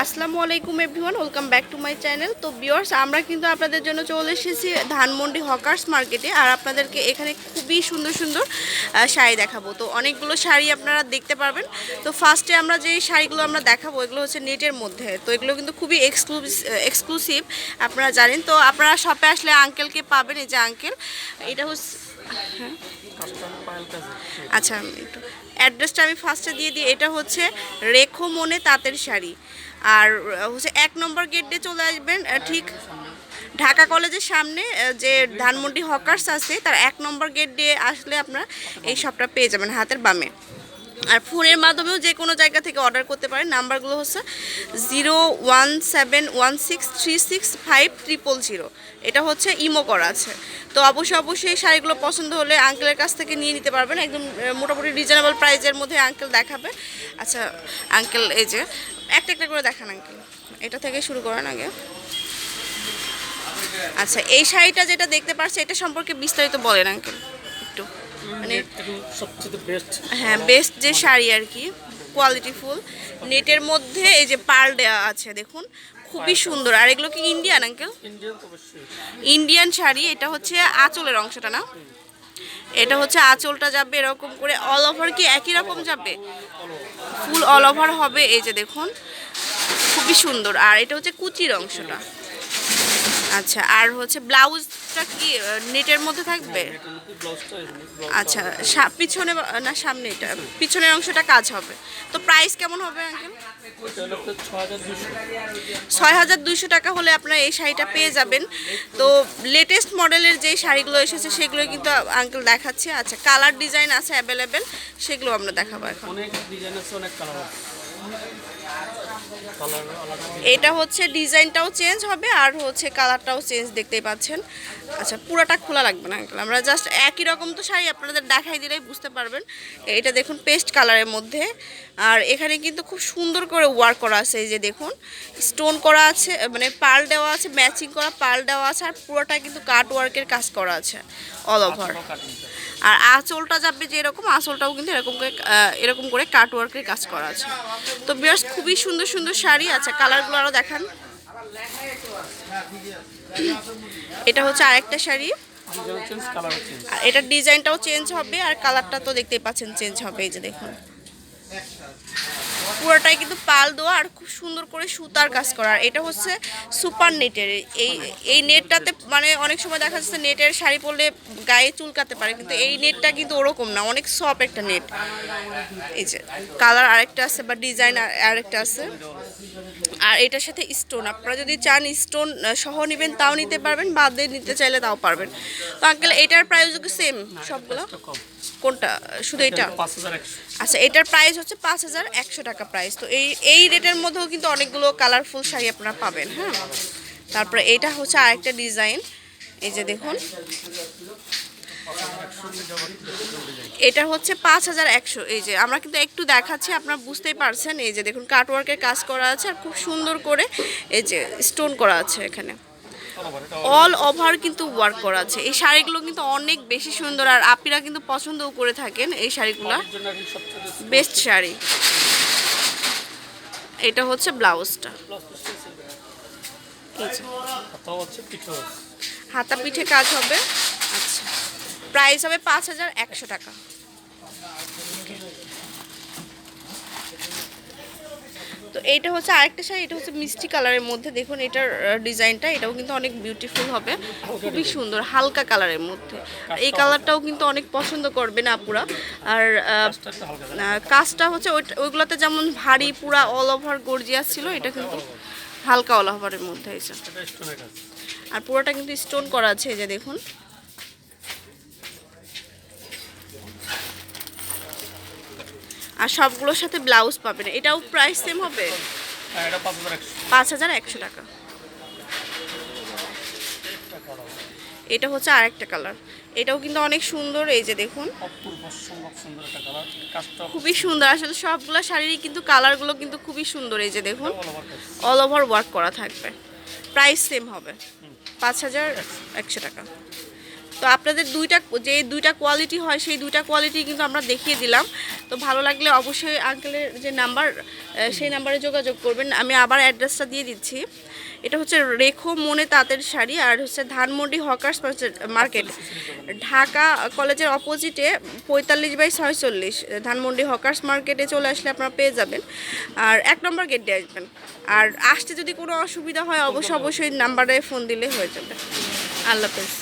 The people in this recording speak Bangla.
আসসালামু আলাইকুম everyone, welcome back to my channel. তো বিয়ার্স আমরা কিন্তু আপনাদের জন্য চলে এসেছি ধানমন্ডি হকার্স মার্কেটে, আর আপনাদেরকে এখানে খুবই সুন্দর সুন্দর শাড়ি দেখাবো। তো অনেকগুলো শাড়ি আপনারা দেখতে পারবেন। তো ফার্স্টে আমরা যে শাড়িগুলো আমরা দেখাবো, এগুলো হচ্ছে নেটের মধ্যে। তো এগুলো কিন্তু খুবই এক্সক্লুসিভ এক্সক্লুসিভ, আপনারা জানেন। তো আপনারা শপে আসলে আঙ্কেলকে পাবেন, এই যে আঙ্কেল। এটা হচ্ছে হ্যাঁ? আচ্ছা একটু অ্যাড্রেসটা আমি ফার্স্টে দিয়ে দিই, এটা হচ্ছে রেখো মনে তাঁতের শাড়ি। আর হচ্ছে এক নম্বর গেট দিয়ে চলে আসবেন ঠিক ঢাকা কলেজের সামনে যে ধানমন্ডি হকার্স আছে, তার এক নম্বর গেট দিয়ে আসলে আপনারা এই সবটা পেয়ে যাবেন হাতের বামে। আর ফোনের মাধ্যমেও যে কোনো জায়গা থেকে অর্ডার করতে পারেন। নাম্বারগুলো হচ্ছে zero one seven one six three six five triple zero. এটা হচ্ছে ইমো করা আছে। তো অবশ্যই অবশ্যই এই শাড়িগুলো পছন্দ হলে আঙ্কেলের কাছ থেকে নিয়ে নিতে পারবেন। একদম মোটামুটি রিজনেবল প্রাইজের মধ্যে আঙ্কেল দেখাবে। আচ্ছা আঙ্কেল, এই যে, একটা একটা করে দেখান আঙ্কেল। এটা থেকে শুরু করেন আগে। আচ্ছা এই শাড়িটা যেটা দেখতে পাচ্ছি এটা সম্পর্কে বিস্তারিত বলেন আঙ্কেল। মানে সবচেয়ে বেস্ট হ্যাঁ বেস্ট যে শাড়ি আর কি কোয়ালিটি ফুল নেটের মধ্যে এই যে পার্ল দেওয়া আছে দেখুন খুবই সুন্দর। আর এগুলো কি ইন্ডিয়ান আঙ্কেল ইন্ডিয়ান শাড়ি এটা হচ্ছে আঁচলের অংশটা না? এটা হচ্ছে আঁচলটা যাবে এরকম করে অল ওভার কি একই রকম যাবে? ফুল অল ওভার হবে এই যে দেখুন খুবই সুন্দর। আর এটা হচ্ছে কুচির অংশটা। আচ্ছা আর হচ্ছে ব্লাউজটা কি নেটের মধ্যে থাকবে? আচ্ছা সা- পিছনে না সামনে এটা পিছনের অংশটা কাজ হবে। তো প্রাইস কেমন হবে ছয় হাজার দুইশো টাকা হলে আপনারা এই শাড়িটা পেয়ে যাবেন। তো লেটেস্ট মডেলের যে শাড়িগুলো এসেছে সেগুলো কিন্তু আঙ্কেল দেখাচ্ছে। আচ্ছা কালার ডিজাইন আছে অ্যাভেলেবেল সেগুলো আমরা দেখাবো এখন। অনেক ডিজাইন আছে অনেক কালার আছে। এটা হচ্ছে ডিজাইনটাও চেঞ্জ হবে আর হচ্ছে কালারটাও চেঞ্জ দেখতেই পাচ্ছেন। আচ্ছা পুরাটা খোলা লাগবে না আমরা জাস্ট একই রকম তো শাড়ি আপনাদের দেখাই দিলেই বুঝতে পারবেন। এটা দেখুন পেস্ট কালারের মধ্যে। আর এখানে কিন্তু খুব সুন্দর করে ওয়ার্ক করা আছে এই যে দেখুন। স্টোন করা আছে মানে পাল দেওয়া আছে ম্যাচিং করা পাল দেওয়া আছে আর পুরোটা কিন্তু কাট ওয়ার্কের কাজ করা আছে অল ওভার আর আঁচলটা যাবে যে এরকম আঁচলটাও কিন্তু এরকম করে এরকম করে কাট ওয়ার্কের কাজ করা আছে। তো বিয়ার্স খুবই সুন্দর সুন্দর শাড়ি আছে, কালারগুলো আরও দেখান। এটা হচ্ছে আরেকটা শাড়ি। এটার ডিজাইনটাও চেঞ্জ হবে, আর কালারটা তো দেখতেই পাচ্ছেন, চেঞ্জ হবে, এই যে দেখুন। পুরোটাই কিন্তু পাল দেওয়া আর খুব সুন্দর করে সুতার কাজ করা। আর এটা হচ্ছে সুপার নেটের। এই এই নেটটাতে মানে অনেক সময় দেখা যাচ্ছে নেটের শাড়ি পরলে গায়ে চুলকাতে পারে, কিন্তু এই নেটটা কিন্তু ওরকম না, অনেক সফট একটা নেট। এই যে, কালার আরেকটা আছে বা ডিজাইন আরেকটা আছে। আর এটার সাথে স্টোন আপনারা যদি চান স্টোন সহ নেবেন তাও নিতে পারবেন বাদ দিয়ে নিতে চাইলে তাও পারবেন। তো আঙ্কেল এটার প্রাইস কি সেম সবগুলো? কোনটা? শুধু এটা আচ্ছা এটার প্রাইস হচ্ছে পাঁচ হাজার একশো টাকা প্রাইস তো এই এই রেটের মধ্যেও কিন্তু অনেকগুলো কালারফুল শাড়ি আপনারা পাবেন হ্যাঁ? তারপরে এটা হচ্ছে আরেকটা ডিজাইন এই যে দেখুন। এটা হচ্ছে পাঁচ হাজার একশো। এই যে আমরা কিন্তু একটু দেখাচ্ছি আপনারা বুঝতেই পারছেন। এই যে দেখুন কাটওয়ার্কের কাজ করা আছে আর খুব সুন্দর করে এই যে স্টোন করা আছে এখানে। অল ওভার কিন্তু ওয়ার্ক করা আছে। এই শাড়িগুলো কিন্তু অনেক বেশি সুন্দর আর আপিরা কিন্তু পছন্দও করে থাকেন এই শাড়িগুলো। বেস্ট শাড়ি। এটা হচ্ছে ব্লাউজটা। হাতা পিঠে কাজ হবে। আচ্ছা। প্রাইস হবে পাঁচ হাজার একশো টাকা। তো এইটা হচ্ছে আরেকটা শাড়ি এটা হচ্ছে মিষ্টি কালারের মধ্যে। দেখুন এটার ডিজাইনটা এটাও কিন্তু অনেক বিউটিফুল হবে। খুবই সুন্দর হালকা কালারের মধ্যে। আর এই কালারটাও কিন্তু অনেক পছন্দ আর আহ, একটা হালকা আহ, কাজটা হচ্ছে ওইগুলোতে যেমন ভারী পুরা অল ওভার গর্জিয়াস ছিল এটা কিন্তু হালকা অল ওভারের মধ্যে আর পুরোটা কিন্তু স্টোন করা আছে এই যে দেখুন। আর সবগুলোর সাথে ব্লাউজ পাবেন। এটাও প্রাইস সেম হবে? হ্যাঁ পাঁচ হাজার একশো। টাকা। এটা হচ্ছে আরেকটা কালার এটাও কিন্তু অনেক সুন্দর এই যে দেখুন। খুবই সুন্দর আসলে সবগুলো শাড়িরই কিন্তু কালারগুলো কিন্তু খুবই সুন্দর এই যে দেখুন। All over all over work করা থাকবে। প্রাইস সেম হবে। পাঁচ হাজার একশো টাকা। তো আপনাদের দুইটা, যে দুইটা কোয়ালিটি হয়, সেই দুইটা কোয়ালিটি কিন্তু আমরা দেখিয়ে দিলাম। তো ভালো লাগলে অবশ্যই আঙ্কেলের যে নাম্বার সেই নাম্বারে যোগাযোগ করবেন। আমি আবার অ্যাড্রেসটা দিয়ে দিচ্ছি। এটা হচ্ছে রেখো মনে তাঁতের শাড়ি আর হচ্ছে ধানমন্ডি হকার্স মার্কেট ঢাকা কলেজের অপোজিটে পঁয়তাল্লিশ বাই ছয়চল্লিশ, ধানমন্ডি হকার্স মার্কেটে চলে আসলে আপনারা পেয়ে যাবেন। আর এক নম্বর গেট দিয়ে আসবেন। আর আসতে যদি কোনো অসুবিধা হয়, অবশ্যই অবশ্যই নাম্বারে ফোন দিলে হয়ে যাবে। আল্লাহ হাফেজ।